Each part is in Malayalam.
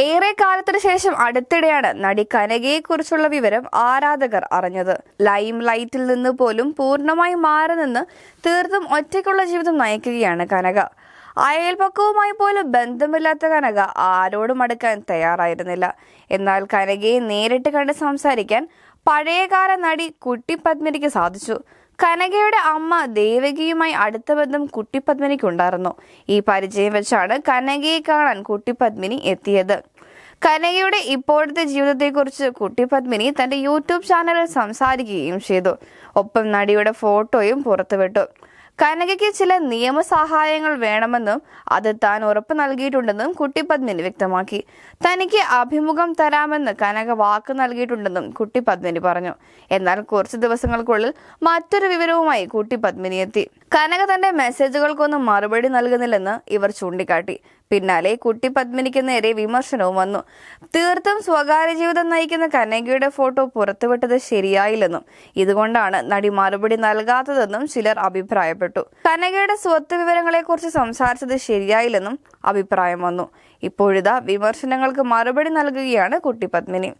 ഏറെ കാലത്തിന് ശേഷം അടുത്തിടെയാണ് നടി കനകയെക്കുറിച്ചുള്ള വിവരം ആരാധകർ അറിഞ്ഞത്. ലൈം ലൈറ്റിൽ നിന്ന് പോലും പൂർണമായി മാറി നിന്ന് തീർത്തും ഒറ്റയ്ക്കുള്ള ജീവിതം നയിക്കുകയാണ് കനക. അയൽപക്കവുമായി പോലും ബന്ധമില്ലാത്ത കനക ആരോടും അടുക്കാൻ തയ്യാറായിരുന്നില്ല. എന്നാൽ കനകയെ നേരിട്ട് കണ്ട് സംസാരിക്കാൻ പഴയകാല നടി കുട്ടി പത്മിനിക്ക് സാധിച്ചു. കനകയുടെ അമ്മ ദേവകിയുമായി അടുത്ത ബന്ധം കുട്ടി പത്മിനിക്കുണ്ടായിരുന്നു ഈ പരിചയം വെച്ചാണ് കനകയെ കാണാൻ കുട്ടി പത്മിനി എത്തിയത്. കനകയുടെ ഇപ്പോഴത്തെ ജീവിതത്തെക്കുറിച്ച് കുട്ടി പത്മിനി തന്റെ യൂട്യൂബ് ചാനലിൽ സംസാരിക്കുകയും ചെയ്തു. ഒപ്പം നടിയുടെ ഫോട്ടോയും പുറത്തുവിട്ടു. കനകയ്ക്ക് ചില നിയമസഹായങ്ങൾ വേണമെന്നും അത് താൻ ഉറപ്പ് നൽകിയിട്ടുണ്ടെന്നും കുട്ടി പത്മിനി വ്യക്തമാക്കി. തനിക്ക് അഭിമുഖം തരാമെന്ന് കനക വാക്ക് നൽകിയിട്ടുണ്ടെന്നും കുട്ടി പത്മിനി പറഞ്ഞു. എന്നാൽ കുറച്ച് ദിവസങ്ങൾക്കുള്ളിൽ മറ്റൊരു വിവരവുമായി കുട്ടി പത്മിനി എത്തി. കനക തന്റെ മെസ്സേജുകൾക്കൊന്നും മറുപടി നൽകുന്നില്ലെന്ന് ഇവർ ചൂണ്ടിക്കാട്ടി. പിന്നാലെ കുട്ടി പത്മിനിക്ക് നേരെ വിമർശനവും വന്നു. തീർത്തും സ്വകാര്യ ജീവിതം നയിക്കുന്ന കനകയുടെ ഫോട്ടോ പുറത്തുവിട്ടത് ശരിയായില്ലെന്നും ഇതുകൊണ്ടാണ് നടി മറുപടി നൽകാത്തതെന്നും ചിലർ അഭിപ്രായപ്പെട്ടു. കനകയുടെ സ്വത്ത് വിവരങ്ങളെക്കുറിച്ച് സംസാരിച്ചത് ശരിയായില്ലെന്നും അഭിപ്രായം വന്നു. ഇപ്പോഴിതാ വിമർശനങ്ങൾക്ക് മറുപടി നൽകുകയാണ് കുട്ടി പത്മിനി.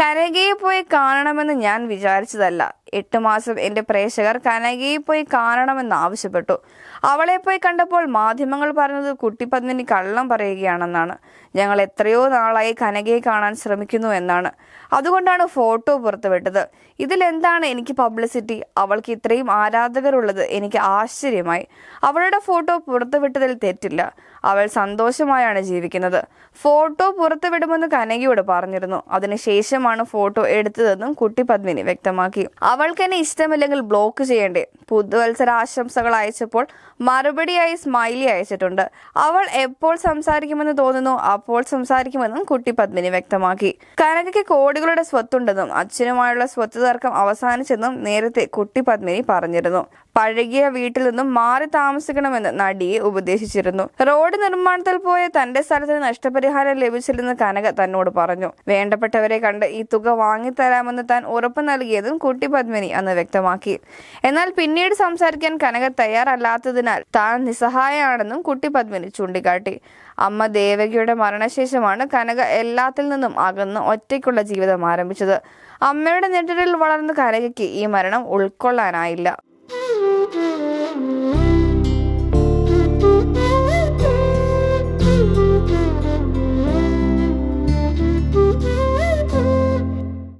കനകയെ പോയി കാണണമെന്ന് ഞാൻ വിചാരിച്ചതല്ല. എട്ട് മാസം എന്റെ പ്രേക്ഷകർ കനകയെ പോയി കാണണമെന്ന് ആവശ്യപ്പെട്ടു. അവളെ പോയി കണ്ടപ്പോൾ മാധ്യമങ്ങൾ പറഞ്ഞത് കുട്ടി പത്മിനി കള്ളം പറയുകയാണെന്നാണ്. ഞങ്ങൾ എത്രയോ നാളായി കനകയെ കാണാൻ ശ്രമിക്കുന്നു എന്നാണ്. അതുകൊണ്ടാണ് ഫോട്ടോ പുറത്തുവിട്ടത്. ഇതിലെന്താണ് എനിക്ക് പബ്ലിസിറ്റി? അവൾക്ക് ഇത്രയും ആരാധകരുള്ളത് എനിക്ക് ആശ്ചര്യമായി. അവളുടെ ഫോട്ടോ പുറത്തുവിട്ടതിൽ തെറ്റില്ല. അവൾ സന്തോഷമായാണ് ജീവിക്കുന്നത്. ഫോട്ടോ പുറത്തുവിടുമെന്ന് കനകയോട് പറഞ്ഞിരുന്നു. അതിനുശേഷമാണ് ഫോട്ടോ എടുത്തതെന്നും കുട്ടി പത്മിനി വ്യക്തമാക്കി. അവൾക്ക് എന്നെ ഇഷ്ടമില്ലെങ്കിൽ ബ്ലോക്ക് ചെയ്യേണ്ടേ? പുതുവത്സര ആശംസകൾ അയച്ചപ്പോൾ മറുപടിയായി സ്മൈലി അയച്ചിട്ടുണ്ട്. അവൾ എപ്പോൾ സംസാരിക്കുമെന്ന് തോന്നുന്നു. അപ്പോൾ സംസാരിക്കുമെന്നും കുട്ടി പത്മിനി വ്യക്തമാക്കി. കനകയ്ക്ക് കോടികളുടെ സ്വത്തുണ്ടെന്നും അച്ഛനുമായുള്ള സ്വത്ത് തർക്കം അവസാനിച്ചെന്നും നേരത്തെ കുട്ടി പത്മിനി പറഞ്ഞിരുന്നു. പഴകിയ വീട്ടിൽ നിന്നും മാറി താമസിക്കണമെന്ന് നടിയെ ഉപദേശിച്ചിരുന്നു. റോഡ് നിർമ്മാണത്തിൽ പോയ തന്റെ സ്ഥലത്തിന് നഷ്ടപരിഹാരം ലഭിച്ചില്ലെന്ന് കനക തന്നോട് പറഞ്ഞു. വേണ്ടപ്പെട്ടവരെ കണ്ട് ഈ തുക വാങ്ങിത്തരാമെന്ന് താൻ ഉറപ്പ് നൽകിയതും കുട്ടി പത്മിനി അന്ന് വ്യക്തമാക്കി. എന്നാൽ പിന്നീട് സംസാരിക്കാൻ കനക തയ്യാറല്ലാത്തതിനാൽ താൻ നിസ്സഹായാണെന്നും കുട്ടി പത്മിനി ചൂണ്ടിക്കാട്ടി. അമ്മ ദേവകിയുടെ മരണശേഷമാണ് കനക എല്ലാത്തിൽ നിന്നും അകന്ന് ഒറ്റയ്ക്കുള്ള ജീവിതം ആരംഭിച്ചത്. അമ്മയുടെ നെറ്റിൽ വളർന്ന കനകയ്ക്ക് ഈ മരണം ഉൾക്കൊള്ളാനായില്ല.